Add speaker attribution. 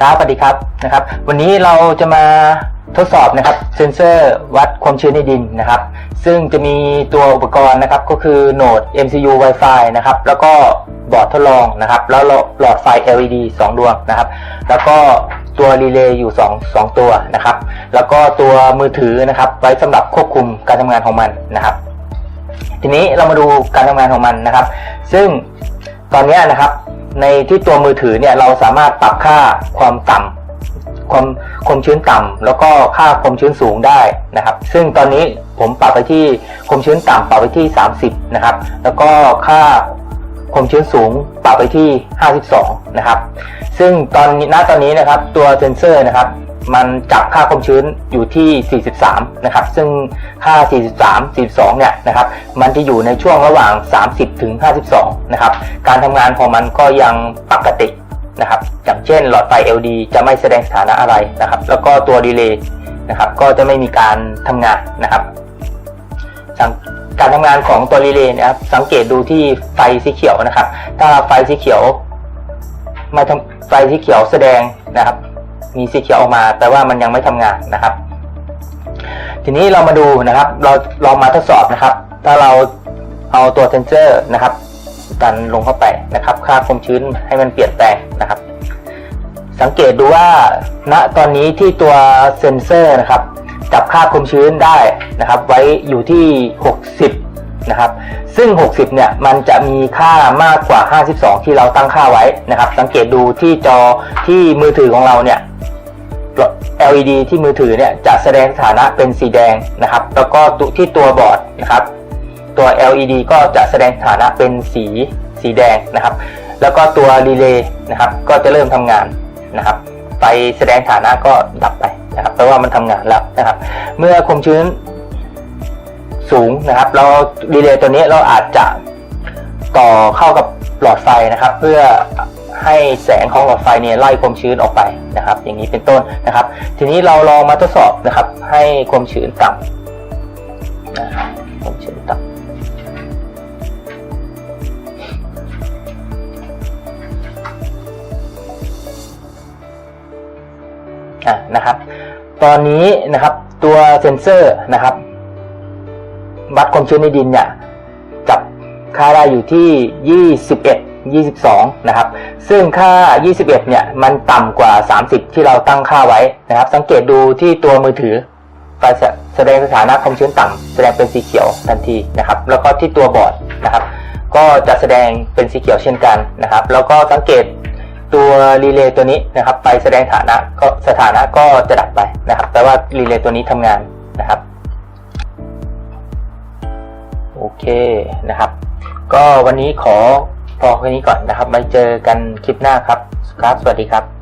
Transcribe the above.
Speaker 1: ครับสวัสดีครับนะครับ วันนี้เราจะมาทดสอบนะครับเซนเซอร์วัดความชื้นในดินนะครับ ซึ่งจะมีตัวอุปกรณ์นะครับก็คือโหนด MCU Wi-Fi นะครับแล้วก็บอร์ดทดลองนะครับ แล้วหลอดไฟ LED 2 ดวงนะครับ แล้วก็ตัวรีเลย์อยู่2 2ตัวนะครับ แล้วก็ตัวมือถือนะครับไว้สำหรับควบคุมการทำงานของมันนะครับ ทีนี้เรามาดูการทำงานของมันนะครับ ซึ่งตอนนี้นะครับ ในที่ตัวมือถือเนี่ยเราสามารถปรับค่าความต่ำความความชื้นต่ำแล้วก็ค่าความชื้นสูงได้นะครับ ซึ่งตอนนี้ผมปรับไปที่ความชื้นต่ำปรับไปที่ 30 นะครับ แล้วก็ค่าความชื้นสูงปรับไปที่ 52 นะครับ ซึ่งตอนนี้ณตอนนี้นะครับตัวเซนเซอร์นะครับ มันจับค่าความชื้นอยู่ที่ 43 นะครับ ซึ่งค่า 43 42 เนี่ยนะครับ มันจะอยู่ในช่วงระหว่าง 30 ถึง 52 นะครับ การทำงานของมันก็ยังปกตินะครับ อย่างเช่นหลอดไฟ LED จะไม่แสดงสถานะอะไรนะครับ แล้วก็ตัวดีเลย์นะครับ ก็จะไม่มีการทำงานนะครับ การทำงานของตัวรีเลย์นะครับ สังเกตดูที่ไฟสีเขียวนะครับ ถ้าไฟสีเขียวไม่ทำไฟสีเขียวแสดงนะครับ มีสีเขียวออกมาแปลว่ามันยังไม่ทำงานนะครับ ทีนี้เรามาดูนะครับ เราลองมาทดสอบนะครับ ถ้าเราเอาตัวเซนเซอร์นะครับ ดันลงเข้าไปนะครับ ค่าความชื้นให้มันเปลี่ยนแปลงนะครับ สังเกตดูว่าณตอนนี้ที่ตัวเซนเซอร์นะครับ จับค่าความชื้นได้นะครับ ไว้อยู่ที่ 60 นะครับ ซึ่ง 60 เนี่ยมันจะมีค่ามากกว่า 52 ที่เราตั้งค่าไว้นะครับ สังเกตดูที่จอที่มือถือของเราเนี่ย LED ที่มือถือเนี่ยจะแสดงสถานะเป็นสีแดงนะครับ แล้วก็ที่ตัวบอร์ดนะครับ ตัว LED ก็จะแสดงสถานะเป็นสีสีแดงนะครับ แล้วก็ตัวรีเลย์นะครับ ก็จะเริ่มทำงานนะครับ ไฟแสดงฐานะก็ดับไปนะครับแปลว่ามันทำงานแล้วนะครับ เมื่อความชื้นสูงนะครับ เรารีเลย์ตัวนี้เราอาจจะต่อเข้ากับหลอดไฟนะครับ เพื่อ ให้แสงของหลอดไฟเนี่ยไล่ความชื้นออกไปนะครับ อย่างนี้เป็นต้นนะครับ ทีนี้เราลองมาทดสอบนะครับ ให้ความชื้นต่ำนะความชื้นต่ำอะนะครับ ตอนนี้นะครับตัวเซนเซอร์นะครับวัดความชื้นในดินเนี่ยจับค่าได้อยู่ที่ 21 22 นะครับ ซึ่งค่า 21 เนี่ย มันต่ำกว่า 30 ที่เราตั้งค่าไว้นะครับ สังเกตดูที่ตัวมือถือไฟแสดงสถานะความชื้นต่ำแสดงเป็นสีเขียวทันทีนะครับ แล้วก็ที่ตัวบอร์ดนะครับ ก็จะแสดงเป็นสีเขียวเช่นกันนะครับ แล้วก็สังเกตตัวรีเลย์ตัวนี้นะครับ ไปแสดงฐานะก็สถานะก็จะดับไปนะครับแปลว่ารีเลย์ตัวนี้ทำงานนะครับโอเคนะครับ ก็วันนี้ขอ พอแค่นี้ก่อนนะครับไว้เจอกันคลิปหน้าครับครับ สวัสดีครับ